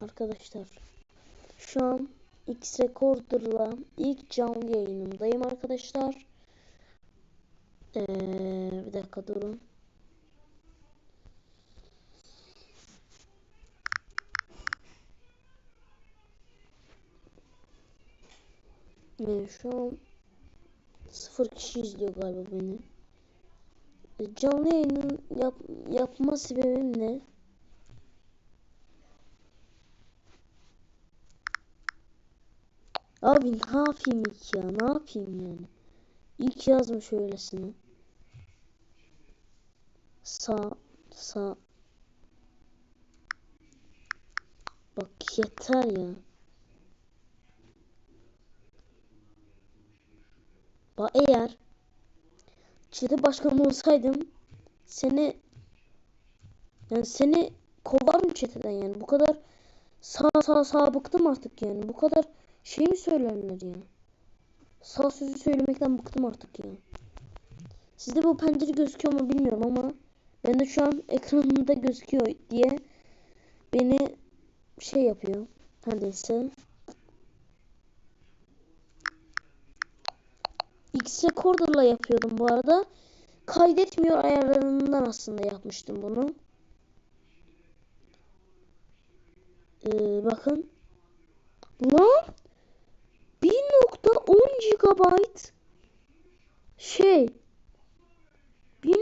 Arkadaşlar şu an X Recorder'la ilk canlı yayınımdayım arkadaşlar. Ee, bir dakika durun. Ee, şu an sıfır kişi izliyor galiba beni. Canlı yayının yap, yapma sebebim ne? Abi ne yapayım ilk ya? Ne yapayım yani? İlk yazmış öylesine. Sağ sağ. Bak yeter ya. Bak eğer çete başkan olsaydım seni yani seni kovarım çeteden yani bu kadar sağ sağ sağ bıktım artık yani bu kadar şey mi söylerler ya sağ sözü söylemekten bıktım artık ya sizde bu pencere gözüküyor mu bilmiyorum ama ben de şu an ekranımda gözüküyor diye beni şey yapıyor her neyse X Recorder'la yapıyordum bu arada. Kaydetmiyor ayarlarından aslında yapmıştım bunu. Ee, bakın. Lan 1.10 GB şey 1.